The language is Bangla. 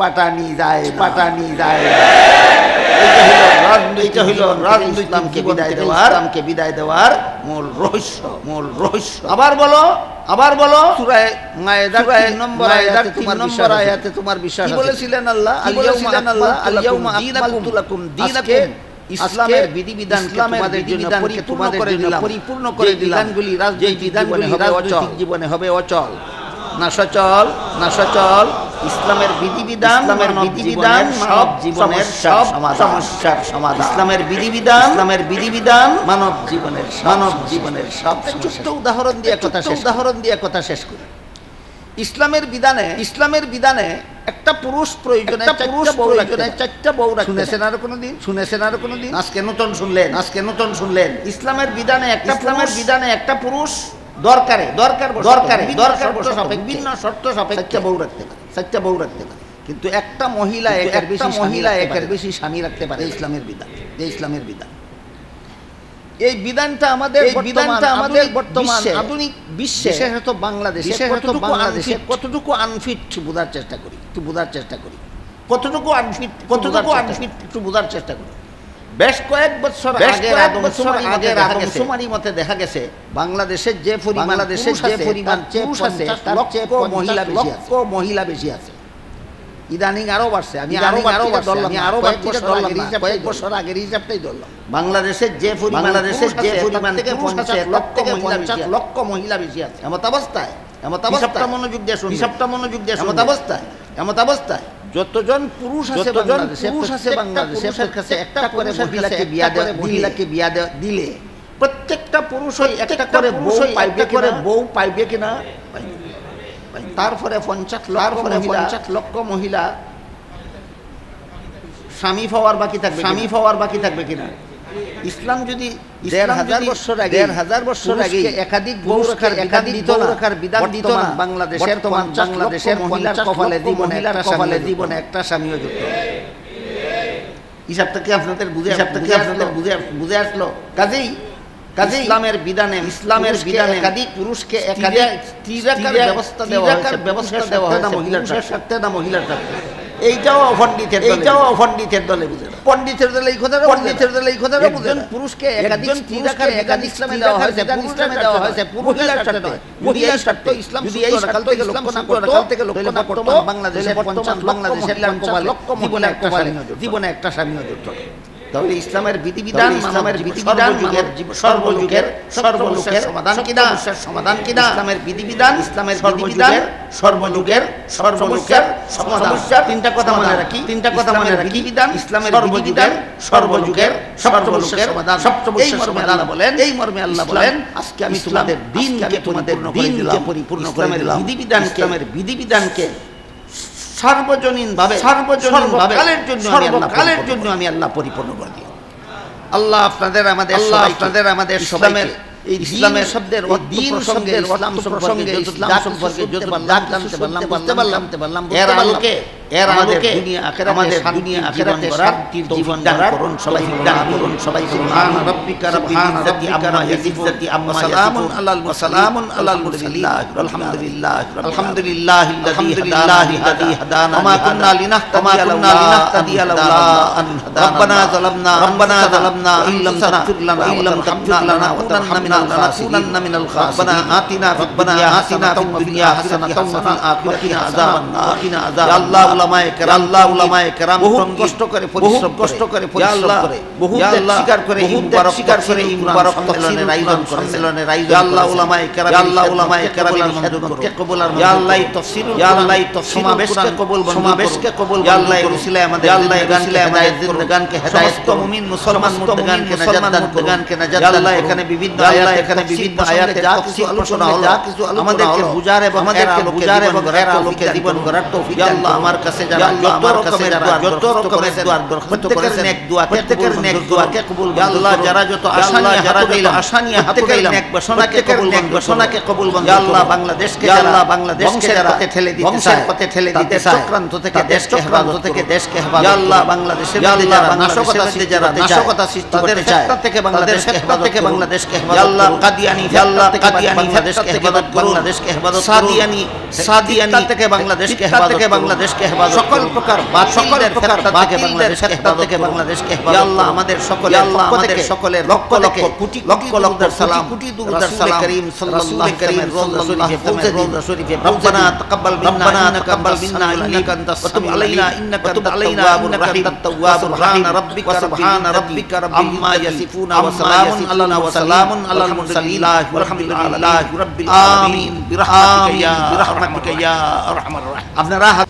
পাটানি যায় পাটানি যায়। এইটা হইল ইসলামকে বিদায় দেওয়ার ইসলামকে বিদায় দেওয়ার মূল রহস্য মূল রহস্য। আবার বলো আবার বলো। সূরায়ে মায়েদা তিন নম্বর আয়াতে তিন নম্বর আয়াতে তোমার বিশ্বাস কি বলেছিলেন আল্লাহ? বলেছিলেন আল্লাহ? আলিয়াউমা আকমালতু লাকুম দীনাকুম। ইসলামের বিধিবিধান তোমাদের জন্য পরিপূর্ণ করে বিধানগুলি রাজনৈতিক জীবনে হবে অচল। না সচল না সচল। ইসলামের বিধিবিধান ইসলামের বিধিবিধান সব জীবনের সব সমস্যার সমাধান। ইসলামের বিধিবিধান ইসলামের বিধিবিধান মানব জীবনের মানব জীবনের সব ছোট্ট উদাহরণ দিয়ে কথা শেষ উদাহরণ দিয়ে কথা শেষ করি। ইসলামের বিধানে ইসলামের বিধানে একটা পুরুষ প্রয়োজনে পুরুষ প্রয়োজনে চারটা বউ শুনেছেন আর কোনোদিন? শুনেছেন আর কোনোদিন? আজকে নতুন শুনলেন। আজকে নতুন শুনলেন। ইসলামের বিধানে একটা ইসলামের বিধানে একটা পুরুষ দরকারে। দরকার দরকারে দরকার সাপেক্ষে। বিভিন্ন শর্ত সাপেক্ষে। বউ রাখতে পারে। চারটা বউ রাখতে পারে। কিন্তু একটা মহিলা একের বেশি মহিলা একের বেশি স্বামী রাখতে পারে। ইসলামের বিধান। যে ইসলামের বিধান। এই বিধানটা আমাদের বিধানটা আমাদের বর্তমান আধুনিক বিশ্বে বিশেষত বাংলাদেশে বিশেষত বাংলাদেশে কতটুকু আনফিট বোঝার চেষ্টা করি একটু বোঝার চেষ্টা করি। কতটুকু আনফিট কতটুকু আনফিট একটু বোঝার চেষ্টা করি। বেশ কয়েক বছর আগে আদমশুমারি আদমশুমারি মতে দেখা গেছে। বাংলাদেশের যে পরিমাণ বাংলাদেশের যে পরিমাণ পুরুষ আছে তার চেয়ে মহিলা বেশি আছে। মহিলা বেশি আছে। ইদানিং আরও বাড়ছে আমি আরও আরও ধরলাম আমি আরও কয়েক বছর আগের হিসাবটাই ধরলাম। বাংলাদেশের যে বাংলাদেশের যে পরিমাণ থেকে লক্ষ থেকে লক্ষ মহিলা বেশি আছে। এমত অবস্থায় এমত অবস্থা মনোযোগ দিয়ে হিসাবটা মনোযোগ দিয়ে এমত অবস্থায় এমত অবস্থায়। যতজন পুরুষ আছে বাংলাদেশে পুরুষ আছে বাংলাদেশে কাছে একটা করে মহিলাকে বিয়া দেওয়া মহিলাকে বিয়া দিলে। প্রত্যেকটা পুরুষ ওই একটা করে বউ পাইবে করে বউ পাইবে কিনা? তারপরে পঞ্চাশ তারপরে পঞ্চাশ লক্ষ মহিলা। স্বামী পাওয়ার বাকি থাকবে স্বামী পাওয়ার বাকি থাকবে কিনা? ইসলাম যদি দেড় হাজার বছর আগে দেড় হাজার বছর আগে একাধিক বউ একাধিক বউ বিধান দিত না। বাংলাদেশের তোমার বাংলাদেশের মহিলার কপালে জীবনে একটা কপালে জীবনে একটা স্বামীও যুক্ত। হিসাবটা কি আপনাদের বুঝে হিসাবটা কি আপনাদের বুঝে বুঝে আসলো? কাজেই কাজে ইসলামের বিধানে ইসলামের বিধানে একাধিক পুরুষকে একাধিক ব্যবস্থা দেওয়া ব্যবস্থা দেওয়া হয়েছে। মহিলার স্বার্থে। না মহিলার স্বার্থে। এইটাও এইটাও দলে বুঝে না। পণ্ডিতের দলে এই কথাটা পণ্ডিতের দলে এই কথাটা বুঝে না। পুরুষকে একাধিক স্ত্রী রাখার একাধিক ইসলামে দেওয়া হয়েছে ইসলামে দেওয়া হয়েছে। মহিলার স্বার্থে মহিলার স্বার্থে ইসলাম যদি এই কাল থেকে লক্ষ্য না করতো কাল থেকে লক্ষ্য না করতো বাংলাদেশের পঞ্চাশ বাংলাদেশের লক্ষ জীবনে একটা স্বামী জীবনে একটা স্বামী যুক্ত তাহলে ইসলামের বিধিবিধান ইসলামের বিধিবিধান যুগের সর্বযুগের সর্বলোকের সমাধান কিনা সমাধান কিনা? ইসলামের বিধিবিধান ইসলামের বিধিবিধান সর্বযুগের সর্বলোকের তিনটা কথা মনে রাখি। তিনটা কথা মনে রাখি। বিধান ইসলামের বিধিবিধান সর্বযুগের সর্বলোকের সমাধান। সমাধান। বলেন এই মর্মে আল্লাহ বলেন আজকে আমি তোমাদের দিনকে তোমাদের দিনকে পরিপূর্ণ করে দিলাম। বিধিবিধান ইসলামের বিধিবিধানকে সার্বজনীন ভাবে সার্বজনীন ভাবে কালের জন্য সর্বকালের জন্য আমি আল্লাহ পরিপূর্ণ করে দিই। আল্লাহ আপনাদের আমাদের আল্লাহ আপনাদের আমাদের ইসলামের এই ইসলামের শব্দের দিন শব্দের ইসলাম প্রসঙ্গে ইসলাম সম্পর্কে যত জানতে পারলাম বুঝতে পারলাম। পারলাম। এর আলোকে এর আলোকে দুনিয়া আখিরাতে আমাদের দুনিয়া আখিরাতে শান্তির জীবন দান করুন সবাই দান করুন সবাই সুবহান রাব্বিকা রাব্বিল ইজ্জাতি আম্মা ইয়াসিফুন আম্মা সালামুন আলাল মুরসালিন আলাল মুরসালিন আলহামদুলিল্লাহ আলহামদুলিল্লাহ আলহামদুলিল্লাহি হাদানা ওয়া মা কুন্না লিনাহতাদিয়া লাউলা লিনাহতাদিয়া লাউলা আন হাদানা রব্বানা যালামনা রব্বানা যালামনা ইল্লাম তাগফির লানা ইল্লাম তাগফির লানা ওয়া তারহামনা লানাকুনান্না মিনাল খাসিরিন রব্বানা আতিনা ফিদ দুনিয়া হাসানাতাও ওয়া ফিদ হাসানাতাও ওয়া ফিল আখিরাতি আযাবান নার ইয়া আল্লাহ উলামায়ে কেরাম আল্লাহ উলামায়ে কেরাম বহু কষ্ট করে পরিশ্রম কষ্ট করে। পরিশ্রম করে। বহু স্বীকার করে এই মুবারক স্বীকার করে এই মুবারক তফসিলের আয়োজন করে সম্মেলনের আয়োজন ইয়া আল্লাহ উলামায়ে কেরাম ইয়া আল্লাহ উলামায়ে কেরামের খেদমতকে কবুল আর ইয়া আল্লাহ এই তফসির ইয়া আল্লাহ এই তফসির সমাবেশকে কবুল সমাবেশকে কবুল ইয়া আল্লাহ এই রসিলায় আমাদের ইয়া আল্লাহ এই রসিলায় আমাদের জিন্দেগানকে হেদায়েত সমস্ত মুমিন মুসলমান মুর্দগানকে নাজাত দান মুর্দগানকে নাজাত দান আল্লাহ এখানে বিভিন্ন আয়াত এখানে বিভিন্ন আয়াতে যা কিছু আলোচনা হলো যা কিছু আমাদেরকে বুঝার এবং আমাদেরকে বুঝার এবং এর আলোকে জীবন গড়ার তৌফিক ইয়া আল্লাহ আমার কাছে যারা আমার কাছে যারা যত রকমের দোয়ার দরখাস্ত করেছেন নেক দোয়া প্রত্যেকের নেক দোয়াকে কবুল আল্লাহ যারা যত আশা নিয়ে যারা দিল আশা নিয়ে হাতে গাইলাম নেক বাসনাকে কবুল নেক বাসনাকে কবুল আল্লাহ বাংলাদেশকে আল্লাহ বাংলাদেশকে যারা পথে ঠেলে দিতে চায় পথে ঠেলে দিতে চক্রান্ত থেকে দেশকে হেফাজত থেকে দেশকে হেফাজত আল্লাহ বাংলাদেশের যারা নাশকতা সৃষ্টি যারা নাশকতা সৃষ্টি করতে চায় থেকে বাংলাদেশকে হেফাজত থেকে বাংলাদেশকে হেফাজত আল্লাহ কাদিয়ানি আল্লাহ কাদিয়ানি দেশকে হেফাজত বাংলাদেশকে হেফাজত সাদিয়ানি সাদিয়ানি থেকে বাংলাদেশকে হেফাজত থেকে বাংলাদেশকে হেফাজত সকল প্রকার বাতিলের থেকে বাংলাদেশকে হেফাজত থেকে বাংলাদেশকে হেফাজত আল্লাহ আমাদের সকলে আল্লাহ আমাদের সকলে লক্ষ লক্ষ কোটি লক্ষ লক্ষ সালাম। কোটি দুরুদ সালাম করিম সাল্লাল্লাহু করিম রাসূলুল্লাহ ফৌজে রাসূলিকে রব্বানা তাকাব্বাল মিন্না রব্বানা তাকাব্বাল মিন্না ইন্নাকা আনতাস সামিউল আলাইনা ইন্নাকা আনতাত আলাইনা ইন্নাকা আনতাত তাওয়াবুর রাহিম। রাব্বিকা সুবহান রাব্বিকা রাব্বিল ইয়াসিফুনা ওয়া সালামুন আলানা ওয়া সালামুন আলাল মুরসালিন আলহামদুলিল্লাহি রাব্বিল আলামিন বিরহমাতিকা ইয়া আরহামার রাহিম আপনারা